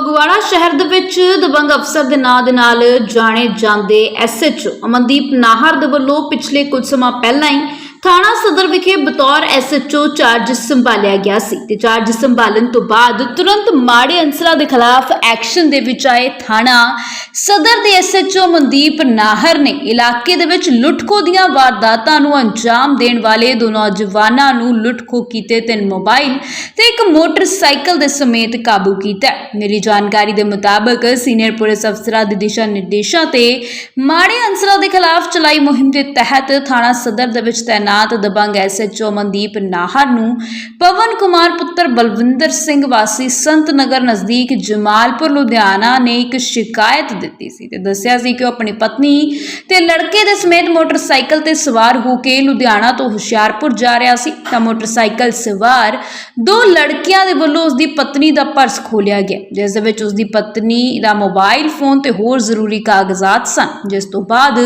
ਫਗਵਾੜਾ ਸ਼ਹਿਰ ਦੇ ਵਿੱਚ ਦਬੰਗ ਅਫਸਰ ਦੇ ਨਾਂ ਦੇ ਨਾਲ ਜਾਣੇ ਜਾਂਦੇ ਐਸਐਚਓ ਅਮਨਦੀਪ ਨਾਹਰ ਦੇ ਵੱਲੋਂ ਪਿਛਲੇ ਕੁਝ ਸਮਾਂ ਪਹਿਲਾਂ ਹੀ ਥਾਣਾ ਸਦਰ ਵਿਖੇ ਬਤੌਰ ਐਸਐਚਓ ਚਾਰਜ ਸੰਭਾਲਿਆ ਗਿਆ ਸੀ ਤੇ ਚਾਰਜ ਸੰਭਾਲਣ ਤੋਂ ਬਾਅਦ ਤੁਰੰਤ ਮਾੜੇ ਅੰਸਰਾਂ ਦੇ ਖਿਲਾਫ ਐਕਸ਼ਨ ਦੇ ਵਿੱਚ ਆਏ ਥਾਣਾ ਸਦਰ ਦੇ ਐਸਐਚਓ ਮਨਦੀਪ ਨਾਹਰ ਨੇ ਇਲਾਕੇ ਦੇ ਵਿੱਚ ਲੁੱਟਖੋ ਦੀਆਂ ਵਾਰਦਾਤਾਂ ਨੂੰ ਅੰਜਾਮ ਦੇਣ ਵਾਲੇ ਦੋ ਨੌਜਵਾਨਾਂ ਨੂੰ ਲੁੱਟਖੋ ਕੀਤੇ ਤਿੰਨ ਮੋਬਾਈਲ ਤੇ ਇੱਕ ਮੋਟਰਸਾਈਕਲ ਦੇ ਸਮੇਤ ਕਾਬੂ ਕੀਤਾ ਮੇਰੀ ਜਾਣਕਾਰੀ ਦੇ ਮੁਤਾਬਕ ਸੀਨੀਅਰ ਪੁਲਿਸ ਅਫਸਰਾਂ ਦੇ ਦਿਸ਼ਾ ਨਿਰਦੇਸ਼ਾਂ ਤੇ ਮਾੜੇ ਅੰਸਰਾਂ ਦੇ ਖਿਲਾਫ ਚਲਾਈ ਮੁਹਿੰਮ ਦੇ ਤਹਿਤ ਥਾਣਾ ਸਦਰ ਦੇ ਵਿੱਚ ਤੈਨਾਤ ਦਬੰਗ ਐਸਐਚਓ ਮਨਦੀਪ ਨਾਹਰ ਨੂੰ। ਪਵਨ ਕੁਮਾਰ ਪੁੱਤਰ ਬਲਵਿੰਦਰ ਸਿੰਘ ਵਾਸੀ ਸੰਤ ਨਗਰ ਨਜ਼ਦੀਕ ਜਮਾਲਪੁਰ, ਲੁਧਿਆਣਾ ਨੇ ਇੱਕ ਸ਼ਿਕਾਇਤ ਦਿੱਤੀ ਸੀ ਤੇ ਦੱਸਿਆ ਸੀ ਕਿ ਉਹ ਆਪਣੀ ਪਤਨੀ ਤੇ ਲੜਕੇ ਦੇ ਸਮੇਤ ਮੋਟਰਸਾਈਕਲ ਤੇ ਸਵਾਰ ਹੋ ਕੇ ਲੁਧਿਆਣਾ ਤੋਂ ਹੁਸ਼ਿਆਰਪੁਰ ਜਾ ਰਿਹਾ ਸੀ। ਤਾਂ ਮੋਟਰਸਾਈਕਲ ਸਵਾਰ ਦੋ ਲੜਕੀਆਂ ਦੇ ਵੱਲੋਂ ਉਸ ਦੀ ਪਤਨੀ ਦਾ ਪਰਸ ਖੋਲਿਆ ਗਿਆ, ਜਿਸ ਦੇ ਵਿੱਚ ਉਸ ਦੀ ਪਤਨੀ ਦਾ ਮੋਬਾਈਲ ਫੋਨ ਤੇ ਹੋਰ ਜ਼ਰੂਰੀ ਕਾਗਜ਼ਾਤ ਸਨ, ਜਿਸ ਤੋਂ ਬਾਅਦ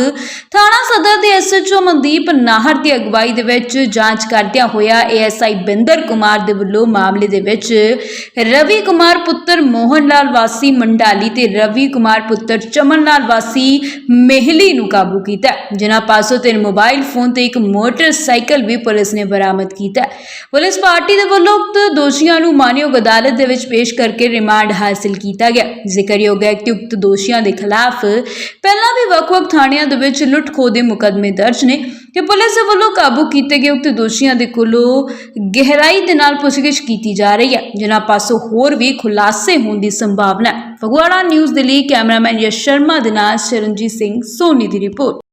ਥਾਣਾ ਸਦਰ ਦੇ ਐਸਐਚਓ ਮਨਦੀਪ ਨਾਹਰ ਦੀ ਅਗਵਾਈ ਦੇ ਵਿੱਚ ਜਾਂਚ ਕਰਦਿਆਂ ਹੋਇਆ ਏਐਸਆਈ ਬਿੰਦਰ ਕੁਮਾਰ ਦੇ ਵੱਲੋਂ ਮਾਮਲੇ ਦੇ ਵਿੱਚ ਰਵੀ ਕੁਮਾਰ ਪੁੱਤਰ ਮੋਹਨ ਲਾਲ ਵਾਸੀ ਮੰਡਾਲੀ ਤੇ ਰਵੀ ਕੁਮਾਰ ਪੁੱਤਰ ਚਮਨ ਲਾਲ ਵਾਸੀ ਮਹਿਲੀ ਨੂੰ ਕਾਬੂ ਕੀਤਾ ਜਿਨ੍ਹਾਂ ਪਾਸੋਂ ਤਿੰਨ ਮੋਬਾਈਲ ਫੋਨ ਤੇ ਇੱਕ ਮੋਟਰਸਾਈਕਲ ਵੀ ਪੁਲਿਸ ਨੇ ਬਰਾਮਦ ਕੀਤਾ ਪੁਲਿਸ ਪਾਰਟੀ ਦੇ ਵੱਲੋਂ ਉਕਤ ਦੋਸ਼ੀਆਂ ਨੂੰ ਮਾਨਯੋਗ ਅਦਾਲਤ ਦੇ ਵਿੱਚ ਪੇਸ਼ ਕਰਕੇ ਰਿਮਾਂਡ ਹਾਸਲ ਕੀਤਾ ਗਿਆ। ਜ਼ਿਕਰਯੋਗ ਹੈ ਕਿ ਉਕਤ ਦੋਸ਼ੀਆਂ ਦੇ ਖਿਲਾਫ ਪਹਿਲਾਂ ਵੀ ਵੱਖ-ਵੱਖ ਥਾਣਿਆਂ ਦੇ ਵਿੱਚ ਲੁੱਟ-ਖੋਹ ਦੇ ਮੁਕੱਦਮੇ ਦਰਜ ਨੇ। ਤੇ ਪੁਲਿਸ ਵੱਲੋਂ ਕਾਬੂ ਕੀਤੇ ਗਏ ਉਕਤ ਦੋਸ਼ੀਆਂ ਦੇ ਕੋਲੋਂ ਗਹਿਰਾਈ ਦੇ ਨਾਲ ਪੁੱਛਗਿੱਛ ਕੀਤੀ ਜਾ ਰਹੀ ਹੈ, ਜਿਨ੍ਹਾਂ ਪਾਸੋਂ ਹੋਰ ਵੀ ਖੁਲਾਸੇ ਹੋਣ ਦੀ ਸੰਭਾਵਨਾ ਹੈ। ਫਗਵਾੜਾ ਨਿਊਜ਼ ਦੇ ਲਈ ਕੈਮਰਾਮੈਨ ਯਸ਼ ਸ਼ਰਮਾ, ਦੇ ਨਾਲ ਸ਼ਰਨਜੀਤ ਸਿੰਘ, ਸੋਨੀ ਦੀ ਰਿਪੋਰਟ।